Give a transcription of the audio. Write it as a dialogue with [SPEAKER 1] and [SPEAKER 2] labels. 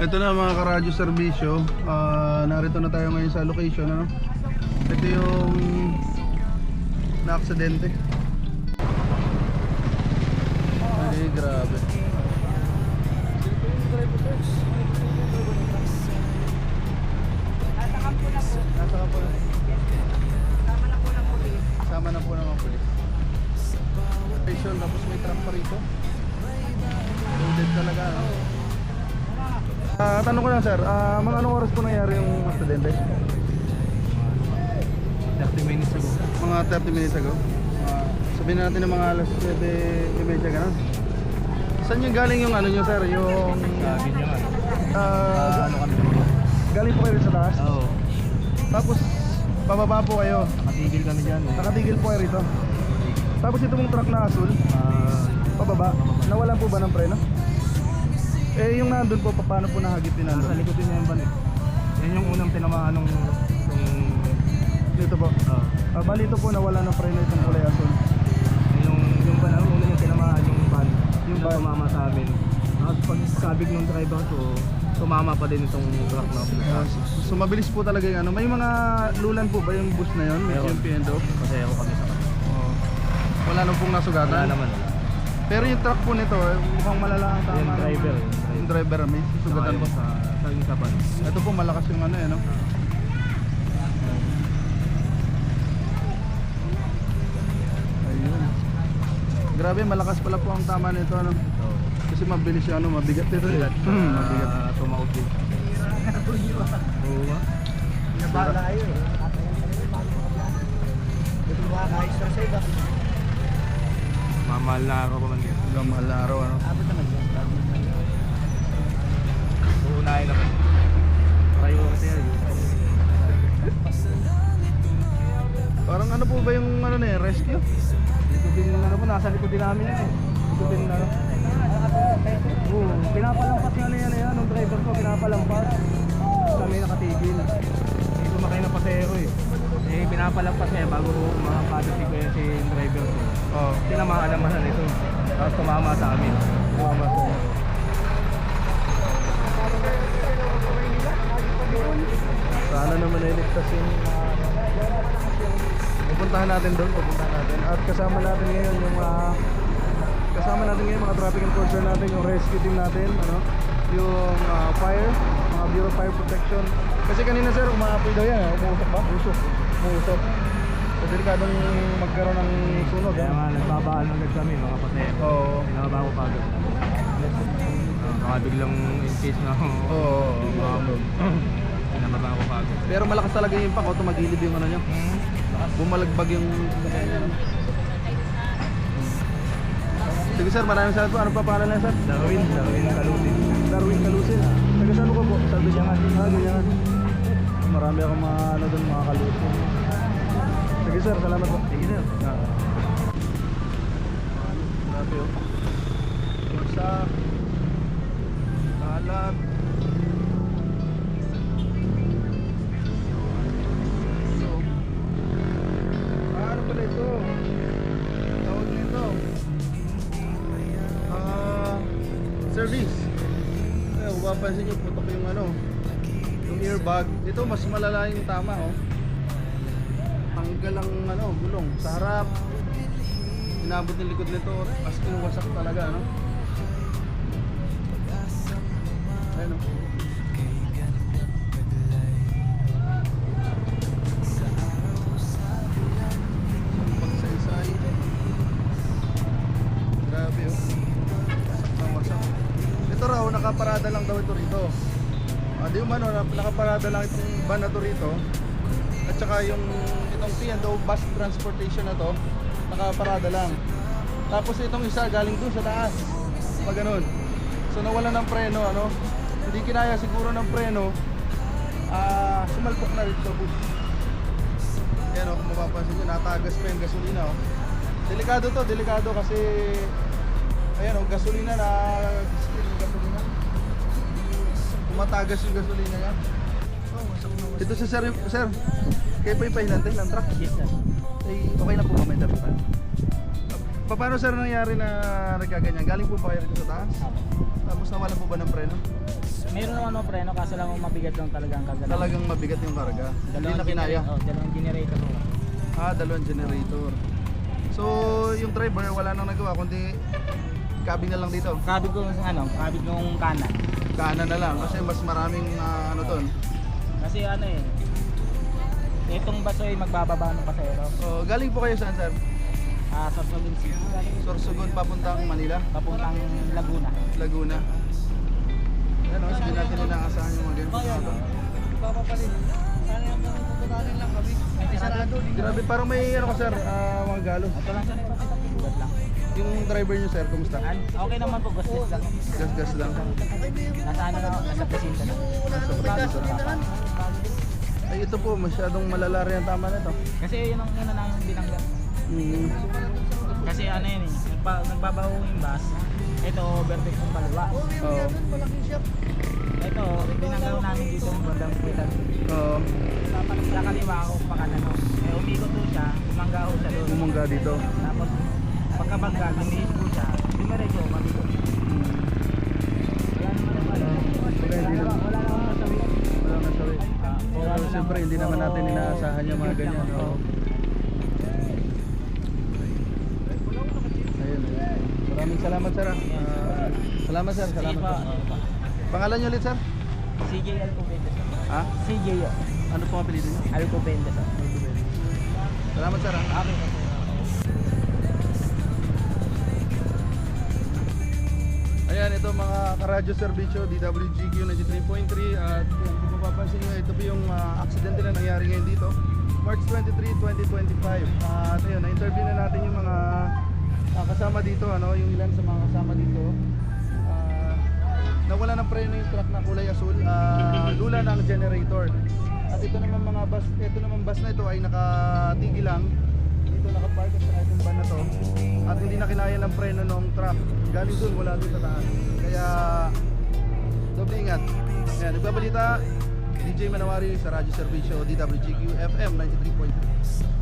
[SPEAKER 1] Ito na mga karadyo serbisyo. Ah, narito na tayo ngayon sa location. Ano? Ito yung na-aksidente. Ay, grabe. Ah, tanong ko lang sir, ah, mga anong oras po nangyari yung aksidente?
[SPEAKER 2] 30 minutes ago.
[SPEAKER 1] Mga 30 minutes ago. Ah, sabihin na natin ng mga alas 7.30 ganun. Saan yung galing yung ano nyo sir? Yung...
[SPEAKER 2] Sabi niya nga.
[SPEAKER 1] ah,
[SPEAKER 2] ano kami?
[SPEAKER 1] galing po kayo sa taas?
[SPEAKER 2] Oo.
[SPEAKER 1] Tapos, pababa po kayo.
[SPEAKER 2] Nakatigil kami dyan. eh.
[SPEAKER 1] Nakatigil po kayo rito. Tapos ito mong truck na asul,
[SPEAKER 2] Ah,
[SPEAKER 1] pababa. Nawala po ba ng preno? Eh, yung nandun po, paano po nahagip din
[SPEAKER 2] nasa
[SPEAKER 1] nandun?
[SPEAKER 2] likod din yan ban eh. Yan yung unang tinamaan nung... nung
[SPEAKER 1] Dito po.
[SPEAKER 2] ah,
[SPEAKER 1] Ah, bali ito po, nawala ng preno itong kulay asul.
[SPEAKER 2] yung yung ban, ang una yung tinamaan yung van.
[SPEAKER 1] Yung
[SPEAKER 2] Yung
[SPEAKER 1] van.
[SPEAKER 2] tumama sa amin. Tapos pag sabig nung driver ko, tumama pa din itong truck na
[SPEAKER 1] Ah, so, so, mabilis po talaga yung ano. May mga lulan po ba yung bus na yun?
[SPEAKER 2] Meron.
[SPEAKER 1] Yung?
[SPEAKER 2] Kasi ako kami sa kanya.
[SPEAKER 1] Oo. Wala nang pong nasugatan?
[SPEAKER 2] Wala naman. wala.
[SPEAKER 1] Pero yung truck po nito, eh, mukhang malala ang tama.
[SPEAKER 2] Yung driver.
[SPEAKER 1] Yung driver, may sugatan po.
[SPEAKER 2] Sa, sa, yung sa van.
[SPEAKER 1] Ito po, malakas yung ano eh, no? Ayun. Grabe, malakas pala po ang tama nito, ano? Kasi mabilis yung ano, mabigat ito. eh.
[SPEAKER 2] bigat.
[SPEAKER 1] Hmm, mabigat.
[SPEAKER 2] Uh, tumaot din. Oo ba?
[SPEAKER 3] Nabala kayo eh. Ito mga ka-extra save ah.
[SPEAKER 2] Mamahal na ako pa man din.
[SPEAKER 1] Hanggang mahal na araw, ano?
[SPEAKER 3] Abot naman yan.
[SPEAKER 2] Uunahin naman. Priority yan.
[SPEAKER 1] Parang ano po ba yung ano na eh, rescue?
[SPEAKER 2] Likod din ano po, nasa likod din namin yan eh. Likod din ano. Oo, pinapalampas nga na yan eh. Nung driver ko, pinapalampas. Kami nakatigil. Hindi sumakay ng pasero eh. Eh, pinapalampas niya bago makapagod si kuya si driver ko.
[SPEAKER 1] Oo.
[SPEAKER 2] Tinamaan naman na nito. Tapos tumama sa amin.
[SPEAKER 1] Tumama sa inyo. Sana naman iligtas yung Pupuntahan natin doon, pupuntahan natin. At kasama natin ngayon yung mga kasama natin ngayon mga traffic enforcer natin, yung rescue team natin, ano? Yung ah, fire, mga Bureau Fire Protection. Kasi kanina sir, umaapoy daw yan, eh. umuusok ba? Usok. Umuusok. So delikadong magkaroon ng sunog.
[SPEAKER 2] Kaya nga, nagbabaan agad kami mga pasero.
[SPEAKER 1] Oo.
[SPEAKER 2] Pinababa ko pagod. Uh, baka biglang in case na
[SPEAKER 1] Oo. oo, oo.
[SPEAKER 2] pinababa ko pagod.
[SPEAKER 1] Pero malakas talaga yung impact, auto magilid yung ano niya. Bumalagbag yung niya. Sige sir, maraming salamat po. Ano pa pangalan niya sir?
[SPEAKER 2] Darwin, Darwin Kalutin.
[SPEAKER 1] Darwin Calusin. Taga saan ko po? Sa Ganyangan. Ah, Ganyangan. Marami akong mga ano doon, mga kalusin. Sige sir, salamat po.
[SPEAKER 2] Sige sir.
[SPEAKER 1] Ah. Grabe oh. Sa Kalat. So, ano pala ito? Tawag nito. Ah, service. Kaya kung papansin nyo, putok yung ano, yung airbag. Ito mas malala yung tama oh tanggal ang ano, gulong sa harap. Inabot ng likod nito, as in wasak talaga, ano? Ayun, oh. Grabe, oh. Ang wasak. Ito raw, nakaparada lang daw ito rito. Ah, di umano, na- nakaparada lang itong van na to rito. At saka yung itong P&O bus transportation na to, nakaparada lang. Tapos itong isa galing dun sa taas. Pag ganun. So nawala ng preno, ano? Hindi kinaya siguro ng preno. Ah, sumalpok na rin sa bus. Yan o, kung mapapansin nyo, natagas pa yung gasolina o. Delikado to, delikado kasi ayan o, gasolina na gasolina. Tumatagas yung gasolina niya. Ito si sir, sir. Kayo pa yung pahilante ng truck?
[SPEAKER 2] Yes sir.
[SPEAKER 1] Ay, okay na po ba may dapat? Pa- Paano sir nangyari na nagkaganyan? Galing po ba kayo rito sa taas? Tapos nawala po ba ng preno?
[SPEAKER 4] meron naman mga preno kaso lang mabigat lang talaga ang kagalaw.
[SPEAKER 1] Talagang mabigat yung karga. Hindi na kinaya.
[SPEAKER 4] oh, dalawang generator po.
[SPEAKER 1] Ah, dalawang generator. So, yung driver wala nang nagawa kundi cabin na lang dito.
[SPEAKER 4] Kabig ko ano, kabig yung kanan.
[SPEAKER 1] Kanan na lang kasi mas maraming ah, ano ton.
[SPEAKER 4] Kasi ano eh, itong baso ay magbababa ng pasero.
[SPEAKER 1] Oh, galing po kayo saan, sir?
[SPEAKER 4] Ah, sa Sorsogon City.
[SPEAKER 1] Sorsogon papuntang Manila,
[SPEAKER 4] Papuntang Laguna.
[SPEAKER 1] Laguna. Ano, sige natin inaasahan yung mga ganito.
[SPEAKER 3] Papapalit. Sana yung pupuntahan lang kami. Kasi sarado.
[SPEAKER 1] Grabe, parang may ano ka sir, ah, mga galos.
[SPEAKER 4] Ito lang sa Bugat lang.
[SPEAKER 1] Yung driver nyo sir, kumusta?
[SPEAKER 4] Okay naman po, gasgas lang.
[SPEAKER 1] Gas-gas lang.
[SPEAKER 4] Nasa ano na, nasa presinta na.
[SPEAKER 1] Nasa presinta. Ay, ito po, masyadong malala rin ang tama nito.
[SPEAKER 4] Kasi yun ang una namin binangga.
[SPEAKER 1] Mm.
[SPEAKER 4] Kasi ano yun eh, nagba, nagbabaho yung bus. Ito, overtake yung kaliwa.
[SPEAKER 1] Oo.
[SPEAKER 3] Malaking shop.
[SPEAKER 4] Ito, binanggaw namin dito yung bandang pitan.
[SPEAKER 1] Oo.
[SPEAKER 4] Sa kaliwa ako, pakalano. Eh, umikot doon siya, umangga ho siya doon.
[SPEAKER 1] Bumangga dito.
[SPEAKER 4] Tapos, pagkabangga, lumihis po
[SPEAKER 1] hindi naman natin inaasahan yung mga ganyan. Oo. Ayun. Maraming salamat sir. Ah, salamat sir, salamat
[SPEAKER 4] po.
[SPEAKER 1] Pangalan nyo ulit sir?
[SPEAKER 4] CJ Alcobendas.
[SPEAKER 1] Ha?
[SPEAKER 4] CJ
[SPEAKER 1] Ano po ang apelido nyo?
[SPEAKER 4] Alcobendas.
[SPEAKER 1] Salamat sir. ah.
[SPEAKER 4] Okay.
[SPEAKER 1] Ayan, ito mga karadyo serbisyo, DWGQ 93.3 at mapapansin nyo, ito po yung uh, aksidente na nangyari ngayon dito. March 23, 2025 at ayun, na-interview na natin yung mga ah, kasama dito, ano, yung ilan sa mga kasama dito. Ah, nawala ng preno yung truck na kulay asul ah, lula ng generator. At ito naman mga bus, ito naman bus na ito ay nakatigil lang. Dito nakapark saka itong van na to. At hindi na kinaya ng preno ng truck. Galing dun wala dun sa taas. Kaya doble ingat. Ayan, nagbabalita DJ Manawari sa Radyo Servisyo DWGQ FM 93.3